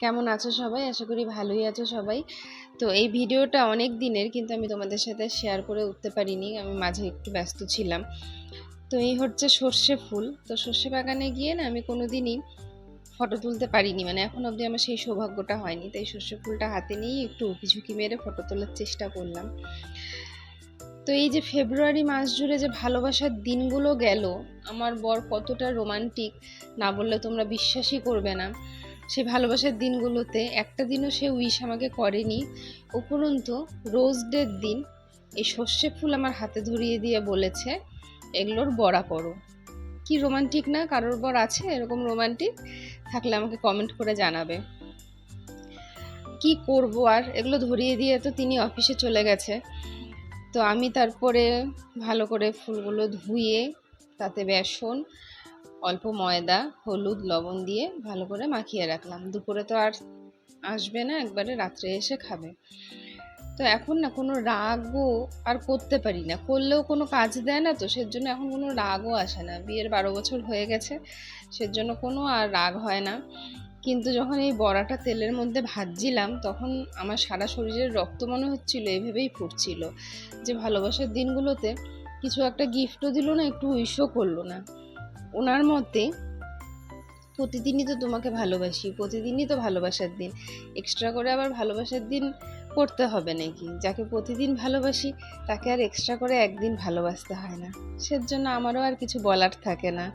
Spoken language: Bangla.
কেমন আছো সবাই? আশা করি ভালোই আছো সবাই। তো এই ভিডিওটা অনেক দিনের, কিন্তু আমি তোমাদের সাথে শেয়ার করে উঠতে পারিনি। আমি মাঝে একটু ব্যস্ত ছিলাম। তো এই হচ্ছে সর্ষে ফুল। তো সর্ষে বাগানে গিয়ে না আমি কোনো দিনই ফটো তুলতে পারিনি। মানে এখন অবধি আমার সেই সৌভাগ্যটা হয়নি। তাই সর্ষে ফুলটা হাতে নিয়েই একটু উঁকি ঝুঁকি মেরে ফটো তোলার চেষ্টা করলাম। তো এই যে ফেব্রুয়ারি মাস জুড়ে যে ভালোবাসার দিনগুলো গেল, আমার বর কতটা রোমান্টিক না বললে তোমরা বিশ্বাসই করবে না। সেই ভালোবাসার দিনগুলোতে একটা দিনও সে উইশ আমাকে করেনি। উপরন্তু রোজ ডের দিন এই সর্ষে ফুল আমার হাতে ধরিয়ে দিয়ে বলেছে, এগুলোর বড়া করো কি রোমান্টিক না? কারোর বর আছে এরকম রোমান্টিক থাকলে আমাকে কমেন্ট করে জানাবে। কি করব আর? এগুলো ধরিয়ে দিয়ে তো তিনি অফিসে চলে গেছে। তো আমি তারপরে ভালো করে ফুলগুলো ধুয়ে, তাতে বেসন অল্প ময়দা, হলুদ, লবণ দিয়ে ভালো করে মাখিয়ে রাখলাম। দুপুরে তো আর আসবে না, একবারে রাত্রে এসে খাবে। তো এখন না কোনো রাগও আর করতে পারি না। করলেও কোনো কাজ দেয় না তো, সেজন্য এখন কোনো রাগও আসে না। বিয়ের বারো বছর হয়ে গেছে, সেজন্য কোনো আর রাগ হয় না। কিন্তু যখন এই বড়াটা তেলের মধ্যে ভাজছিলাম, তখন আমার সারা শরীরের রক্ত মনে হচ্ছিল, এভাবেই ফুটছিল। যে ভালোবাসার দিনগুলোতে কিছু একটা গিফটও দিল না, একটু উইশও করল না। ওনার মতে প্রতিদিনই তো তোমাকে ভালোবাসি, প্রতিদিনই তো ভালোবাসার দিন। এক্সট্রা করে আবার ভালোবাসার দিন করতে হবে নাকি? যাকে প্রতিদিন ভালোবাসি, তাকে আর এক্সট্রা করে একদিন ভালোবাসতে হয় না। সেজন্য আমারও আর কিছু বলার থাকে না।